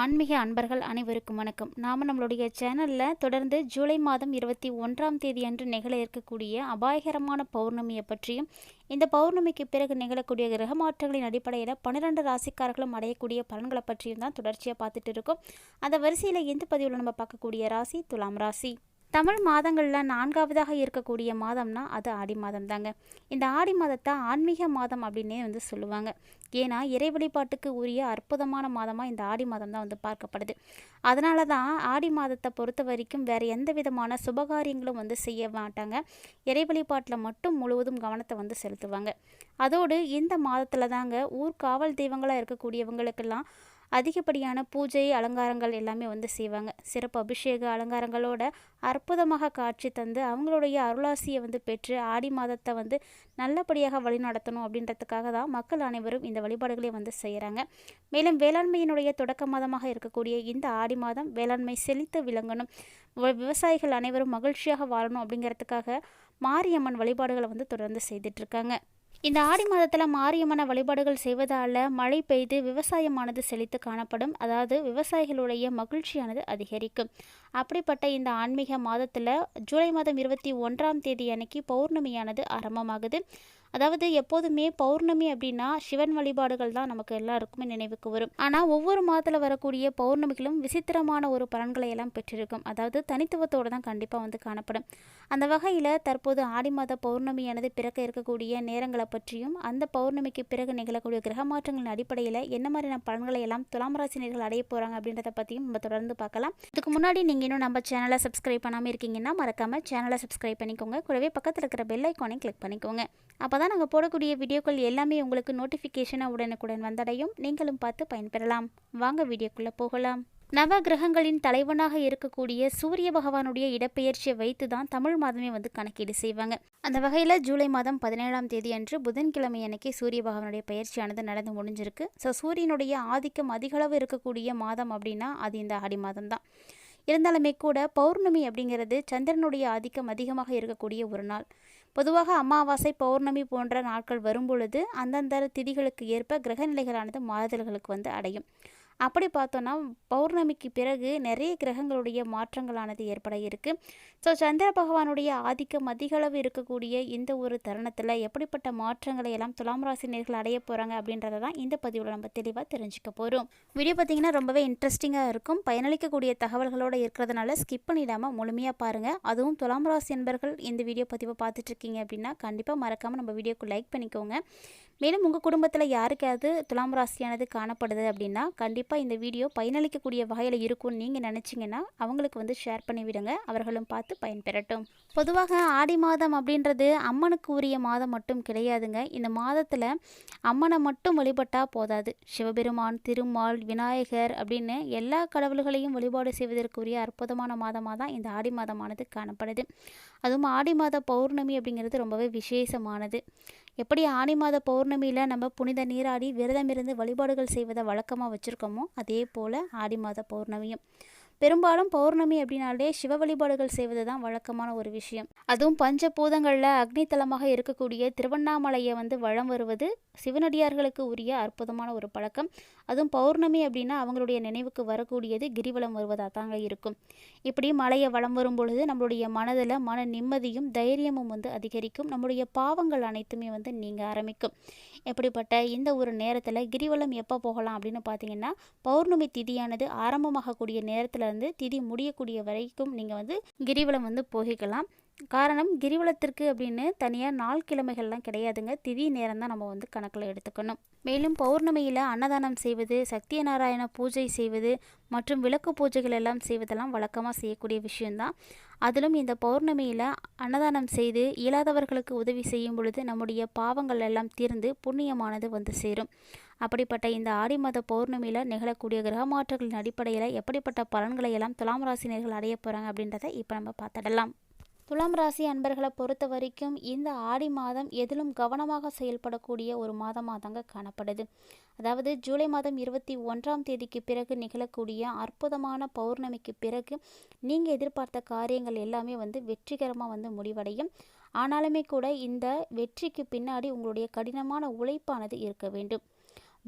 ஆன்மீக அன்பர்கள் அனைவருக்கும் வணக்கம். நாம் நம்மளுடைய சேனலில் தொடர்ந்து ஜூலை மாதம் இருபத்தி ஒன்றாம் தேதி அன்று நிகழ இருக்கக்கூடிய அபாயகரமான பௌர்ணமியை பற்றியும் இந்த பௌர்ணமிக்கு பிறகு நிகழக்கூடிய கிரக மாற்றங்களின் அடிப்படையில் பன்னிரெண்டு ராசிக்காரர்களும் அடையக்கூடிய பலன்களை பற்றியும் தான் தொடர்ச்சியாக பார்த்துட்டு இருக்கோம். அந்த வரிசையில் எந்த பதிவில் நம்ம பார்க்கக்கூடிய ராசி துலாம் ராசி. தமிழ் மாதங்களில் நான்காவதாக இருக்கக்கூடிய மாதம்னா அது ஆடி மாதம் தாங்க இந்த ஆடி மாதத்தை ஆன்மீக மாதம் அப்படின்னே வந்து சொல்லுவாங்க. ஏன்னா இறை வழிபாட்டுக்கு உரிய அற்புதமான மாதமாக இந்த ஆடி மாதம் தான் வந்து பார்க்கப்படுது. அதனால தான் ஆடி மாதத்தை பொறுத்த வரைக்கும் வேறு எந்த விதமான சுபகாரியங்களும் வந்து செய்ய மாட்டாங்க. இறை வழிபாட்டில் மட்டும் முழுவதும் கவனத்தை வந்து செலுத்துவாங்க. அதோடு இந்த மாதத்தில் தாங்க ஊர் காவல் தெய்வங்களாக இருக்கக்கூடியவங்களுக்கெல்லாம் அதிகப்படியான பூஜை அலங்காரங்கள் எல்லாமே வந்து செய்வாங்க. சிறப்பு அபிஷேக அலங்காரங்களோட அற்புதமாக காட்சி தந்து அவங்களுடைய அருளாசியை வந்து பெற்று ஆடி மாதத்தை வந்து நல்லபடியாக வழிநடத்தணும் அப்படின்றதுக்காக தான் மக்கள் அனைவரும் இந்த வழிபாடுகளை வந்து செய்கிறாங்க மேலும் வேளாண்மையினுடைய தொடக்க மாதமாக இருக்கக்கூடிய இந்த ஆடி மாதம் வேளாண்மை செழித்து விளங்கணும். விவசாயிகள் அனைவரும் மகிழ்ச்சியாக வாழணும் அப்படிங்கிறதுக்காக மாரியம்மன் வழிபாடுகளை வந்து தொடர்ந்து செய்துட்ருக்காங்க இந்த ஆடி மாதத்தில் மாரியம்மன வழிபாடுகள் செய்வதால் மழை பெய்து விவசாயமானது செழித்து காணப்படும். அதாவது விவசாயிகளுடைய மகிழ்ச்சியானது அதிகரிக்கும். அப்படிப்பட்ட இந்த ஆன்மீக மாதத்தில் ஜூலை மாதம் இருபத்தி ஒன்றாம் தேதி அன்னைக்கு பௌர்ணமியானது ஆரம்பமாகுது. அதாவது எப்போதுமே பௌர்ணமி அப்படின்னா சிவன் வழிபாடுகள் தான் நமக்கு எல்லாருக்குமே நினைவுக்கு வரும். ஆனால் ஒவ்வொரு மாதத்தில் வரக்கூடிய பௌர்ணமிகளும் விசித்திரமான ஒரு பலன்களை எல்லாம் பெற்றிருக்கும். அதாவது தனித்துவத்தோடு தான் கண்டிப்பாக வந்து காணப்படும். அந்த வகையில் தற்போது ஆடி மாத பௌர்ணமியானது பிறக்க இருக்கக்கூடிய நேரங்களை பற்றியும் அந்த பௌர்ணமிக்கு பிறகு நிகழக்கூடிய கிரக மாற்றங்களின் அடிப்படையில் என்ன மாதிரியான பலன்களை எல்லாம் துலாம் ராசினியர்கள் அடைய போகிறாங்க அப்படின்றத பற்றியும் நம்ம தொடர்ந்து பார்க்கலாம். இதுக்கு முன்னாடி நீங்கள் இன்னும் நம்ம சேனலை சப்ஸ்கிரைப் பண்ணாமல் இருக்கீங்கன்னா மறக்காமல் சேனலை சப்ஸ்கிரைப் பண்ணிக்கோங்க. கூடவே பக்கத்தில் இருக்கிற பெல் ஐக்கானையும் கிளிக் பண்ணிக்கோங்க. அப்போ தான் நாங்கள் போடக்கூடிய வீடியோக்கள் எல்லாமே உங்களுக்கு நோட்டிஃபிகேஷனாக உடனுக்குடன் வந்தடையும். நீங்களும் பார்த்து பயன்பெறலாம். வாங்க வீடியோக்குள்ளே போகலாம். நவ கிரகங்களின் தலைவனாக இருக்கக்கூடிய சூரிய பகவானுடைய இடப்பெயர்ச்சியை வைத்து தான் தமிழ் மாதமே வந்து கணக்கீடு செய்வாங்க. அந்த வகையில் ஜூலை மாதம் பதினேழாம் தேதி அன்று புதன்கிழமை அன்னைக்கு சூரிய பகவானுடைய பயிற்சியானது நடந்து முடிஞ்சிருக்கு. ஸோ சூரியனுடைய ஆதிக்கம் அதிகளவு இருக்கக்கூடிய மாதம் அப்படின்னா அது இந்த ஆடி மாதம் தான் இருந்தாலுமே கூட பௌர்ணமி அப்படிங்கிறது சந்திரனுடைய ஆதிக்கம் அதிகமாக இருக்கக்கூடிய ஒரு நாள். பொதுவாக அமாவாசை பௌர்ணமி போன்ற நாட்கள் வரும்பொழுது அந்தந்த திதிகளுக்கு ஏற்ப கிரகநிலைகளானது மாறுதல்களுக்கு வந்து அடையும். அப்படி பார்த்தோன்னா பௌர்ணமிக்கு பிறகு நிறைய கிரகங்களுடைய மாற்றங்களானது ஏற்பட இருக்குது ஸோ சந்திர பகவானுடைய ஆதிக்கம் அதிகளவு இருக்கக்கூடிய இந்த ஒரு தருணத்தில் எப்படிப்பட்ட மாற்றங்களை எல்லாம் துலாம் ராசி நேர்கள் அடைய போகிறாங்க அப்படின்றத தான் இந்த பதிவில் நம்ம தெளிவாக தெரிஞ்சுக்க போகிறோம் வீடியோ பார்த்திங்கன்னா ரொம்பவே இன்ட்ரெஸ்டிங்காக இருக்கும். பயனளிக்கக்கூடிய தகவல்களோடு இருக்கிறதுனால ஸ்கிப் பண்ணிடாமல் முழுமையாக பாருங்கள் அதுவும் துலாம் ராசி என்பர்கள் இந்த வீடியோ பதிவை பார்த்துட்ருக்கீங்க அப்படின்னா கண்டிப்பாக மறக்காமல் நம்ம வீடியோக்கு லைக் பண்ணிக்கோங்க. மேலும் உங்கள் குடும்பத்தில் யாருக்காவது துலாம் ராசியானது காணப்படுது அப்படின்னா கண்டிப்பாக இந்த வீடியோ பயனளிக்கக்கூடிய வகையில் இருக்கும்னு நீங்கள் நினச்சிங்கன்னா அவங்களுக்கு வந்து ஷேர் பண்ணி விடுங்க. அவர்களும் பார்த்து பயன்பெறட்டும். பொதுவாக ஆடி மாதம் அப்படின்றது அம்மனுக்கு உரிய மாதம் மட்டும் கிடையாதுங்க. இந்த மாதத்தில் அம்மனை மட்டும் வழிபட்டால் போதாது. சிவபெருமான் திருமால் விநாயகர் அப்படின்னு எல்லா கடவுள்களையும் வழிபாடு செய்வதற்குரிய அற்புதமான மாதமாக தான் இந்த ஆடி மாதமானது காணப்படுது. அதுவும் ஆடி மாத பௌர்ணமி அப்படிங்கிறது ரொம்பவே விசேஷமானது. எப்படி ஆணி மாத பௌர்ணமியில் நம்ம புனித நீராடி விரதம் இருந்து வழிபாடுகள் செய்வதை வழக்கமாக வச்சுருக்கோமோ அதே போல் ஆடி மாத பௌர்ணமியும். பெரும்பாலும் பௌர்ணமி அப்படின்னாலே சிவ வழிபாடுகள் செய்வது தான் வழக்கமான ஒரு விஷயம். அதுவும் பஞ்சபூதங்களில் அக்னித்தலமாக இருக்கக்கூடிய திருவண்ணாமலையை வந்து வளம் வருவது சிவனடியார்களுக்கு உரிய அற்புதமான ஒரு பழக்கம். அதுவும் பௌர்ணமி அப்படின்னா அவங்களுடைய நினைவுக்கு வரக்கூடியது கிரிவலம் வருவதாக தாங்க இருக்கும். இப்படி மலையை வளம் வரும் பொழுது நம்மளுடைய மனதில் மன நிம்மதியும் தைரியமும் வந்து அதிகரிக்கும். நம்முடைய பாவங்கள் அனைத்துமே வந்து நீங்கள் ஆரம்பிக்கும். எப்படிப்பட்ட இந்த ஒரு நேரத்தில் கிரிவலம் எப்போ போகலாம் அப்படின்னு பார்த்தீங்கன்னா பௌர்ணமி திதியானது ஆரம்பமாகக்கூடிய நேரத்தில் வந்து திதி முடியக்கூடிய வரைக்கும் நீங்கள் வந்து கிரிவலம் வந்து போகிக்கலாம். காரணம் கிரிவலத்திற்கு அப்படின்னு தனியாக நாள் கிழமைகள்லாம் கிடையாதுங்க. திதி நேரம் தான் நம்ம வந்து கணக்கில் எடுத்துக்கணும். மேலும் பௌர்ணமியில் அன்னதானம் செய்வது சத்தியநாராயண பூஜை செய்வது மற்றும் விளக்கு பூஜைகள் எல்லாம் செய்வதெல்லாம் வழக்கமாக செய்யக்கூடிய விஷயந்தான் அதிலும் இந்த பௌர்ணமியில் அன்னதானம் செய்து இயலாதவர்களுக்கு உதவி செய்யும் பொழுது நம்முடைய பாவங்கள் எல்லாம் தீர்ந்து புண்ணியமானது வந்து சேரும். அப்படிப்பட்ட இந்த ஆடி மாத பௌர்ணமியில் நிகழக்கூடிய கிரகமாற்றங்களின் அடிப்படையில் எப்படிப்பட்ட பலன்களை எல்லாம் துலாம் ராசினியர்கள் அடைய போகிறாங்க அப்படின்றத இப்போ நம்ம பார்த்துடலாம். துலாம் ராசி அன்பர்களை பொறுத்த வரைக்கும் இந்த ஆடி மாதம் எதிலும் கவனமாக செயல்படக்கூடிய ஒரு மாதமாக தாங்க காணப்படுது. அதாவது ஜூலை மாதம் இருபத்தி ஒன்றாம் தேதிக்கு பிறகு நிகழக்கூடிய அற்புதமான பௌர்ணமிக்கு பிறகு நீங்கள் எதிர்பார்த்த காரியங்கள் எல்லாமே வந்து வெற்றிகரமாக வந்து முடிவடையும். ஆனாலுமே கூட இந்த வெற்றிக்கு பின்னாடி உங்களுடைய கடினமான உழைப்பானது இருக்க வேண்டும்.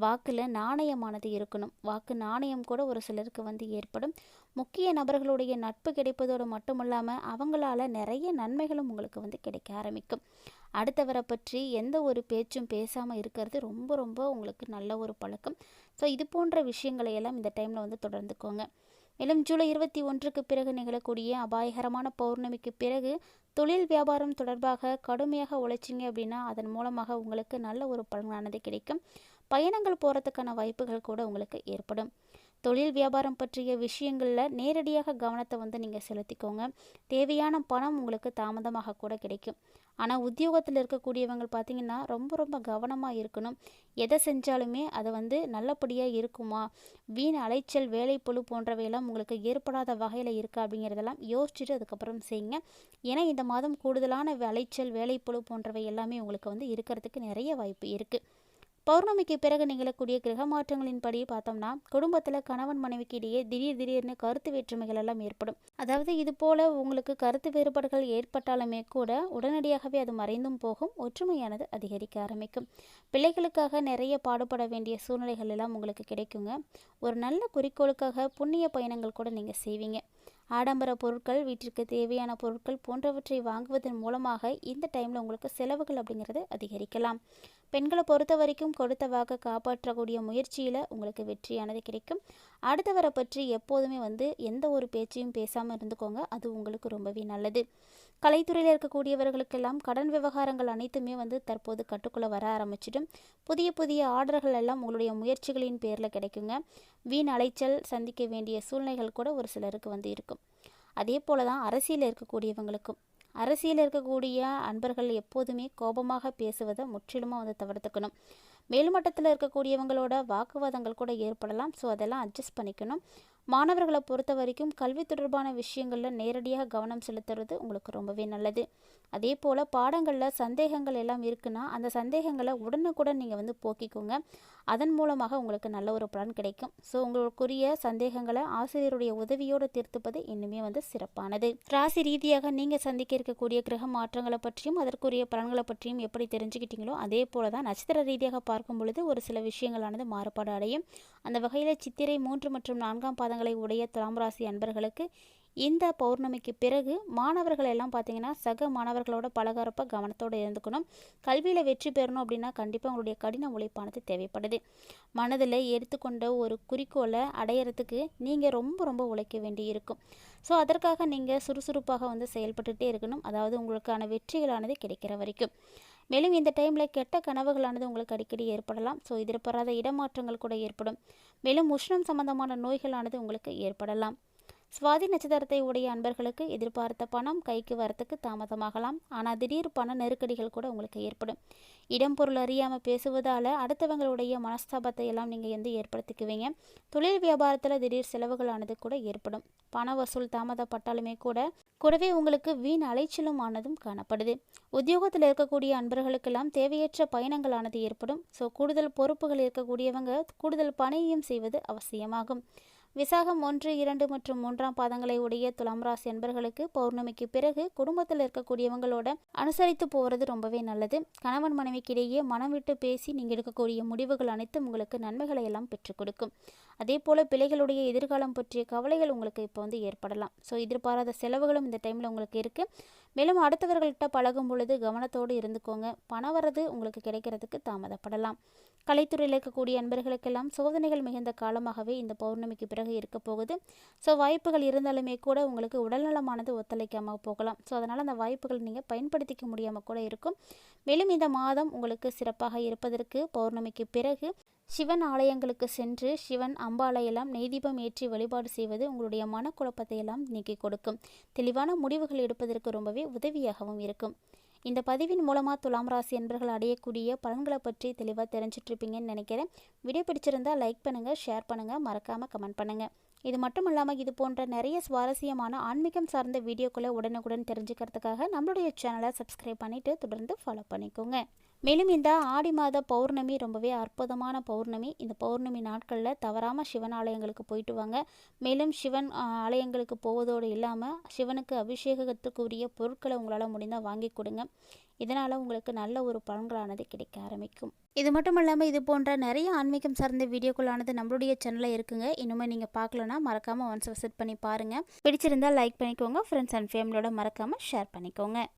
வாக்கில் நாணயமானது இருக்கணும். வாக்கு நாணயம் கூட ஒரு சிலருக்கு வந்து ஏற்படும். முக்கிய நபர்களுடைய நட்பு கிடைப்பதோடு மட்டுமல்லாமல் அவங்களால நிறைய நன்மைகளும் உங்களுக்கு வந்து கிடைக்க ஆரம்பிக்கும். அடுத்தவரை பற்றி எந்த ஒரு பேச்சும் பேசாமல் இருக்கிறது ரொம்ப ரொம்ப உங்களுக்கு நல்ல ஒரு பழக்கம். ஸோ இது போன்ற விஷயங்களை எல்லாம் இந்த டைமில் வந்து தொடர்ந்துக்கோங்க. மேலும் ஜூலை இருபத்தி ஒன்றுக்கு பிறகு நிகழக்கூடிய அபாயகரமான பௌர்ணமிக்கு பிறகு தொழில் வியாபாரம் தொடர்பாக கடுமையாக உழைச்சிங்க அப்படின்னா அதன் மூலமாக உங்களுக்கு நல்ல ஒரு பலனானது கிடைக்கும். பயணங்கள் போகிறதுக்கான வாய்ப்புகள் கூட உங்களுக்கு ஏற்படும். தொழில் வியாபாரம் பற்றிய விஷயங்களில் நேரடியாக கவனத்தை வந்து நீங்கள் செலுத்திக்கோங்க. தேவையான பணம் உங்களுக்கு தாமதமாக கூட கிடைக்கும். ஆனால் உத்தியோகத்தில் இருக்கக்கூடியவங்க பார்த்தீங்கன்னா ரொம்ப ரொம்ப கவனமாக இருக்கணும். எதை செஞ்சாலுமே அதை வந்து நல்லபடியாக இருக்குமா? வீண் அலைச்சல் வேலைப்பொழு போன்றவையெல்லாம் உங்களுக்கு ஏற்படாத வகையில் இருக்கா அப்படிங்கிறதெல்லாம் யோசிச்சுட்டு அதுக்கப்புறம் செய்யுங்க. ஏன்னா இந்த மாதம் கூடுதலான அலைச்சல் வேலைப்பொழு போன்றவை எல்லாமே உங்களுக்கு வந்து இருக்கிறதுக்கு நிறைய வாய்ப்பு இருக்குது பௌர்ணமிக்கு பிறகு நிகழக்கூடிய கிரக மாற்றங்களின்படி பார்த்தோம்னா குடும்பத்தில் கணவன் மனைவிக்கு இடையே திடீர் திடீர்னு கருத்து வேற்றுமைகள் எல்லாம் ஏற்படும். அதாவது இது போல உங்களுக்கு கருத்து வேறுபாடுகள் ஏற்பட்டாலுமே கூட உடனடியாகவே அது மறைந்தும் போகும் ஒற்றுமையானது அதிகரிக்க ஆரம்பிக்கும். பிள்ளைகளுக்காக நிறைய பாடுபட வேண்டிய சூழ்நிலைகள் எல்லாம் உங்களுக்கு கிடைக்குங்க. ஒரு நல்ல குறிக்கோளுக்காக புண்ணிய பயணங்கள் கூட நீங்கள் செய்வீங்க. ஆடம்பர பொருட்கள் வீட்டிற்கு தேவையான பொருட்கள் போன்றவற்றை வாங்குவதன் மூலமாக இந்த டைமில் உங்களுக்கு செலவுகள் அப்படிங்கிறது அதிகரிக்கலாம். பெண்களை பொறுத்த வரைக்கும் கொடுத்த காப்பாற்றக்கூடிய முயற்சியில் உங்களுக்கு வெற்றியானது கிடைக்கும். அடுத்தவரை பற்றி எப்போதுமே வந்து எந்த ஒரு பேச்சையும் பேசாமல் இருந்துக்கோங்க. அது உங்களுக்கு ரொம்பவே நல்லது. கலைத்துறையில் இருக்கக்கூடியவர்களுக்கெல்லாம் கடன் விவகாரங்கள் அனைத்துமே வந்து தற்போது கட்டுக்குள்ளே வர ஆரம்பிச்சிடும். புதிய புதிய ஆர்டர்கள் எல்லாம் உங்களுடைய முயற்சிகளின் பேரில் கிடைக்குங்க. வீண் அலைச்சல் சந்திக்க வேண்டிய சூழ்நிலைகள் கூட ஒரு சிலருக்கு வந்து இருக்கும். அதே போல தான் அரசியலில் இருக்கக்கூடியவங்களுக்கும். அரசியலில் இருக்கக்கூடிய அன்பர்கள் எப்போதுமே கோபமாக பேசுவதை முற்றிலுமாக வந்து தவிர்த்துக்கணும். மேல்மட்டத்தில் இருக்கக்கூடியவங்களோட வாக்குவாதங்கள் கூட ஏற்படலாம். ஸோ அதெல்லாம் அட்ஜஸ்ட் பண்ணிக்கணும். மாணவர்களை பொறுத்த வரைக்கும் கல்வி தொடர்பான விஷயங்களில் நேரடியாக கவனம் செலுத்துறது உங்களுக்கு ரொம்பவே நல்லது. அதே போல் பாடங்களில் சந்தேகங்கள் எல்லாம் இருக்குன்னா அந்த சந்தேகங்களை உடனுக்குடன் நீங்கள் வந்து போக்கிக்கோங்க. அதன் மூலமாக உங்களுக்கு நல்ல ஒரு பலன் கிடைக்கும். ஸோ உங்களுக்குரிய சந்தேகங்களை ஆசிரியருடைய உதவியோடு தீர்த்துப்பது இன்னுமே வந்து சிறப்பானது. ராசி ரீதியாக நீங்கள் சந்திக்க இருக்கக்கூடிய கிரக மாற்றங்களை பற்றியும் அதற்குரிய பலன்களை பற்றியும் எப்படி தெரிஞ்சுக்கிட்டீங்களோ அதே போல தான் நட்சத்திர ரீதியாக பார்க்கும் பொழுது ஒரு சில விஷயங்களானது மாறுபாடு அடையும். அந்த வகையில் சித்திரை மூன்று மற்றும் நான்காம் பாதங்களை உடைய துலாம் ராசி அன்பர்களுக்கு இந்த பௌர்ணமிக்கு பிறகு மாணவர்கள் எல்லாம் பார்த்தீங்கன்னா சக மாணவர்களோட பலகாரப்ப கவனத்தோடு இருந்துக்கணும். கல்வியில் வெற்றி பெறணும் அப்படின்னா கண்டிப்பாக உங்களுடைய கடின உழைப்பானது தேவைப்படுது. மனதில் எடுத்துக்கொண்ட ஒரு குறிக்கோளை அடையிறதுக்கு நீங்கள் ரொம்ப ரொம்ப உழைக்க வேண்டி இருக்கும் ஸோ அதற்காக நீங்கள் சுறுசுறுப்பாக வந்து செயல்பட்டுகிட்டே இருக்கணும். அதாவது உங்களுக்கான வெற்றிகளானது கிடைக்கிற வரைக்கும். மேலும் இந்த டைமில் கெட்ட கனவுகளானது உங்களுக்கு அடிக்கடி ஏற்படலாம். ஸோ எதிர்பாராத இடமாற்றங்கள் கூட ஏற்படும். மேலும் உஷ்ணம் சம்பந்தமான நோய்களானது உங்களுக்கு ஏற்படலாம். சுவாதி நட்சத்திரத்தை உடைய அன்பர்களுக்கு எதிர்பார்த்த பணம் கைக்கு வரத்துக்கு தாமதமாகலாம். ஆனால் திடீர் பண நெருக்கடிகள் கூட உங்களுக்கு ஏற்படும். இடம் பொருள் அறியாமல் பேசுவதால் அடுத்தவங்களுடைய மனஸ்தாபத்தை எல்லாம் நீங்கள் வந்து ஏற்படுத்திக்குவீங்க. தொழில் வியாபாரத்தில் திடீர் செலவுகளானது கூட ஏற்படும். பண வசூல் தாமதப்பட்டாலுமே கூட கூடவே உங்களுக்கு வீண் அலைச்சலும் ஆனதும் காணப்படுது. உத்தியோகத்தில் இருக்கக்கூடிய அன்பர்களுக்கெல்லாம் தேவையற்ற பயணங்களானது ஏற்படும். ஸோ கூடுதல் பொறுப்புகள் இருக்கக்கூடியவங்க கூடுதல் பணியும் செய்வது அவசியமாகும். விசாகம் ஒன்று இரண்டு மற்றும் மூன்றாம் பாதங்களை உடைய துலாம் ராசி என்பர்களுக்கு பௌர்ணமிக்கு பிறகு குடும்பத்தில் இருக்கக்கூடியவங்களோட அனுசரித்து போகிறது ரொம்பவே நல்லது. கணவன் மனைவிக்கிடையே மனம் விட்டு பேசி நீங்கள் எடுக்கக்கூடிய முடிவுகள் அனைத்தும் உங்களுக்கு நன்மைகளை எல்லாம் பெற்றுக் கொடுக்கும். அதே போல் பிள்ளைகளுடைய எதிர்காலம் பற்றிய கவலைகள் உங்களுக்கு இப்போ வந்து ஏற்படலாம். ஸோ எதிர்பாராத செலவுகளும் இந்த டைமில் உங்களுக்கு இருக்குது மேலும் அடுத்தவர்கள்ட்ட பழகும் பொழுது கவனத்தோடு இருந்துக்கோங்க. பண வரது உங்களுக்கு கிடைக்கிறதுக்கு தாமதப்படலாம். கலைத்துறையில் இருக்கக்கூடிய அன்பர்களுக்கெல்லாம் சோதனைகள் மிகுந்த காலமாகவே இந்த பௌர்ணமிக்கு பிறகு இருக்க போகுது. ஸோ வாய்ப்புகள் இருந்தாலுமே கூட உங்களுக்கு உடல்நலமானது ஒத்துழைக்காமல் போகலாம். ஸோ அதனால் அந்த வாய்ப்புகள் நீங்கள் பயன்படுத்திக்க முடியாமல் கூட இருக்கும். மேலும் இந்த மாதம் உங்களுக்கு சிறப்பாக இருப்பதற்கு பௌர்ணமிக்கு பிறகு சிவன் ஆலயங்களுக்கு சென்று சிவன் அம்பாலையெல்லாம் நெய்தீபம் ஏற்றி வழிபாடு செய்வது உங்களுடைய மனக்குழப்பத்தை எல்லாம் நீக்கி கொடுக்கும். தெளிவான முடிவுகள் எடுப்பதற்கு ரொம்பவே உதவியாகவும் இருக்கும். இந்த பதிவின் மூலமாக துலாம் ராசி என்பர்கள் அடையக்கூடிய பலன்களை பற்றி தெளிவாக தெரிஞ்சிட்ருப்பீங்கன்னு நினைக்கிறேன். வீடியோ பிடிச்சிருந்தால் லைக் பண்ணுங்கள் ஷேர் பண்ணுங்கள் மறக்காமல் கமெண்ட் பண்ணுங்கள் இது மட்டும் இல்லாமல் இது போன்ற நிறைய சுவாரஸ்யமான ஆன்மீகம் சார்ந்த வீடியோக்களை உடனுக்குடன் தெரிஞ்சுக்கிறதுக்காக நம்மளுடைய சேனலை சப்ஸ்கிரைப் பண்ணிவிட்டு தொடர்ந்து ஃபாலோ பண்ணிக்கோங்க. மேலும் இந்த ஆடி மாத பௌர்ணமி ரொம்பவே அற்புதமான பௌர்ணமி. இந்த பௌர்ணமி நாட்களில் தவறாமல் சிவன் ஆலயங்களுக்கு போயிட்டு வாங்க. மேலும் சிவன் ஆலயங்களுக்கு போவதோடு இல்லாமல் சிவனுக்கு அபிஷேகத்துக்குரிய பொருட்களை உங்களால் முடிந்தால் வாங்கி கொடுங்க. இதனால் உங்களுக்கு நல்ல ஒரு பலன்களானது கிடைக்க ஆரம்பிக்கும். இது மட்டும் இல்லாமல் இது போன்ற நிறைய ஆன்மீகம் சார்ந்த வீடியோக்களானது நம்மளுடைய சேனலில் இருக்குங்க. இன்னுமே நீங்கள் பார்க்கலனா மறக்காமல் ஒன்ஸ் விசிட் பண்ணி பாருங்கள் பிடிச்சிருந்தால் லைக் பண்ணிக்கோங்க. ஃப்ரெண்ட்ஸ் அண்ட் ஃபேமிலியோட மறக்காமல் ஷேர் பண்ணிக்கோங்க.